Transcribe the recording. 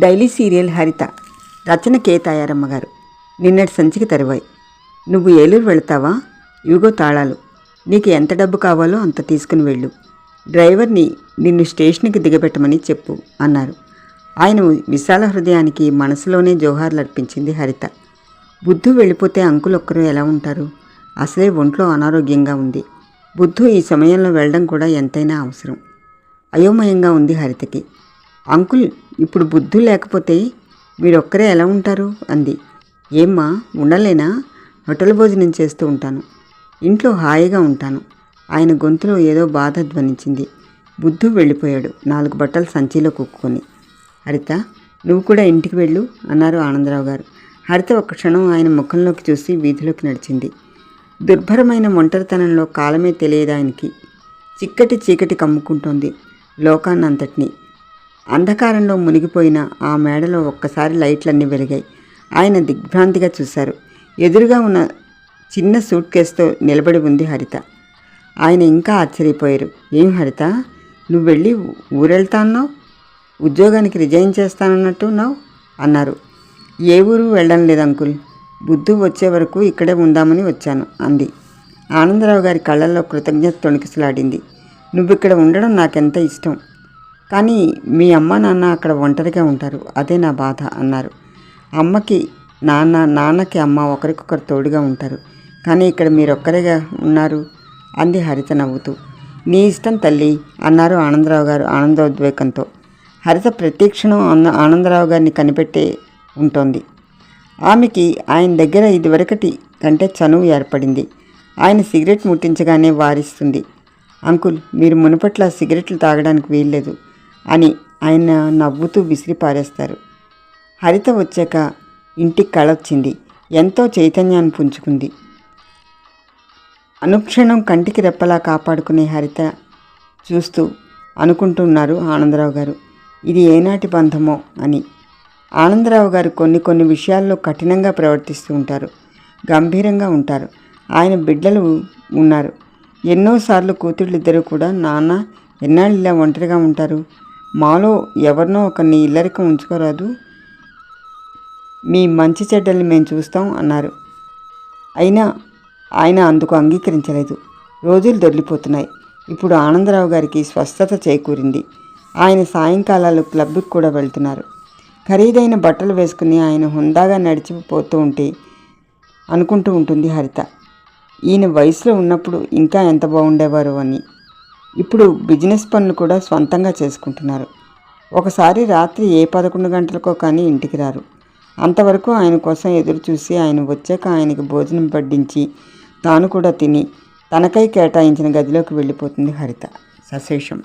Daily serial Haritha రచన K. Tayaramma గారు. నిన్నటి సంచికి తరువాయి. నువ్వు ఏలూరు వెళతావా? ఇవిగో తాళాలు. నీకు ఎంత డబ్బు కావాలో అంత తీసుకుని వెళ్ళు. డ్రైవర్ని నిన్ను స్టేషన్కి దిగబెట్టమని చెప్పు అన్నారు. ఆయన విశాల హృదయానికి మనసులోనే జోహార్లు అర్పించింది హరిత. బుద్ధు వెళ్ళిపోతే అంకుల్ ఒక్కరు ఎలా ఉంటారు? అసలే ఒంట్లో అనారోగ్యంగా ఉంది. బుద్ధు ఈ సమయంలో వెళ్ళడం కూడా ఎంతైనా అవసరం. అయోమయంగా ఉంది హరితకి. అంకుల్ ఇప్పుడు బుద్ధు లేకపోతే మీరొక్కరే ఎలా ఉంటారు? అంది. ఏమ్మా ఉండలేనా? హోటల్ భోజనం చేస్తూ ఉంటాను. ఇంట్లో హాయిగా ఉంటాను. ఆయన గొంతులో ఏదో బాధ ధ్వనించింది. బుద్ధు వెళ్ళిపోయాడు. నాలుగు బట్టలు సంచిలో కుక్కుని హరిత నువ్వు కూడా ఇంటికి వెళ్ళు అన్నారు ఆనందరావు గారు. హరిత ఒక క్షణం ఆయన ముఖంలోకి చూసి వీధిలోకి నడిచింది. దుర్భరమైన ఒంటరితనంలో కాలమే తెలియదు ఆయనకి చిక్కటి చీకటి కమ్ముకుంటోంది లోకాన్నంతటినీ. అంధకారంలో మునిగిపోయిన ఆ మేడలో ఒక్కసారి లైట్లన్నీ వెలిగాయి. ఆయన దిగ్భ్రాంతిగా చూశారు. ఎదురుగా ఉన్న చిన్న సూట్ కేసుతో నిలబడి ఉంది హరిత. ఆయన ఇంకా ఆశ్చర్యపోయారు. ఏం హరిత? నువ్వు వెళ్ళి ఊరెళ్తాన్నావు? ఉద్యోగానికి రిజైన్ చేస్తానన్నట్టు నావు అన్నారు. ఏ ఊరు వెళ్ళడం లేదు అంకుల్. బుద్ధు వచ్చే వరకు ఇక్కడే ఉందామని వచ్చాను అంది. ఆనందరావు గారి కళ్ళల్లో కృతజ్ఞత తొణికిసలాడింది. నువ్వు ఇక్కడ ఉండడం నాకెంత ఇష్టం? కానీ మీ అమ్మ నాన్న అక్కడ ఒంటరిగా ఉంటారు. అదే నా బాధ అన్నారు. అమ్మకి నాన్న నాన్నకి అమ్మ ఒకరికొకరు తోడుగా ఉంటారు. కానీ ఇక్కడ మీరొక్కరిగా ఉన్నారు? అంది హరిత నవ్వుతూ. నీ ఇష్టం తల్లి అన్నారు ఆనందరావు గారు ఆనందోద్వేగంతో. హరిత ప్రతిక్షణం ఆనంద ఆనందరావు గారిని కనిపెట్టే ఉంటోంది. ఆమెకి ఆయన దగ్గర ఇదివరకటి కంటే చనువు ఏర్పడింది. ఆయన సిగరెట్ ముట్టించగానే వారిస్తుంది. అంకుల్ మీరు మునుపట్ల సిగరెట్లు తాగడానికి వీల్లేదు. అని ఆయన నవ్వుతూ విసిరి పారేస్తారు హరిత వచ్చాక ఇంటికి కళొచ్చింది. ఎంతో చైతన్యాన్ని పుంజుకుంది. అనుక్షణం కంటికి రెప్పలా కాపాడుకునే హరిత చూస్తూ అనుకుంటున్నారు ఆనందరావు గారు. ఇది ఏనాటి బంధమో అని. ఆనందరావు గారు కొన్ని కొన్ని విషయాల్లో కఠినంగా ప్రవర్తిస్తూ ఉంటారు. గంభీరంగా ఉంటారు. ఆయన బిడ్డలు ఉన్నారు. ఎన్నోసార్లు కూతుళ్ళిద్దరూ కూడా నాన్న ఎన్నాళ్ళు ఇలా ఒంటరిగా ఉంటారు? మాలో ఎవరినో ఒకరిని ఇల్లరికం ఉంచుకోరాదు. మీ మంచి చెడ్డల్ని మేము చూస్తాం అన్నారు. అయినా ఆయన అందుకు అంగీకరించలేదు. రోజులు దొరికిపోతున్నాయి. ఇప్పుడు ఆనందరావు గారికి స్వస్థత చేకూరింది. ఆయన సాయంకాలాలు క్లబ్కి కూడా వెళ్తున్నారు. ఖరీదైన బట్టలు వేసుకుని ఆయన హుందాగా నడిచిపోతూ ఉంటే అనుకుంటూ ఉంటుంది హరిత. ఈయన వయసులో ఉన్నప్పుడు ఇంకా ఎంత బాగుండేవారు అని. ఇప్పుడు బిజినెస్ పనులు కూడా స్వంతంగా చేసుకుంటున్నారు. ఒకసారి రాత్రి ఏ పదకొండు గంటలకో కానీ ఇంటికి రారు. అంతవరకు ఆయన కోసం ఎదురు చూసి ఆయన వచ్చాక ఆయనకి భోజనం పడ్డించి తాను కూడా తిని తనకై కేటాయించిన గదిలోకి వెళ్ళిపోతుంది హరిత. సశేషం.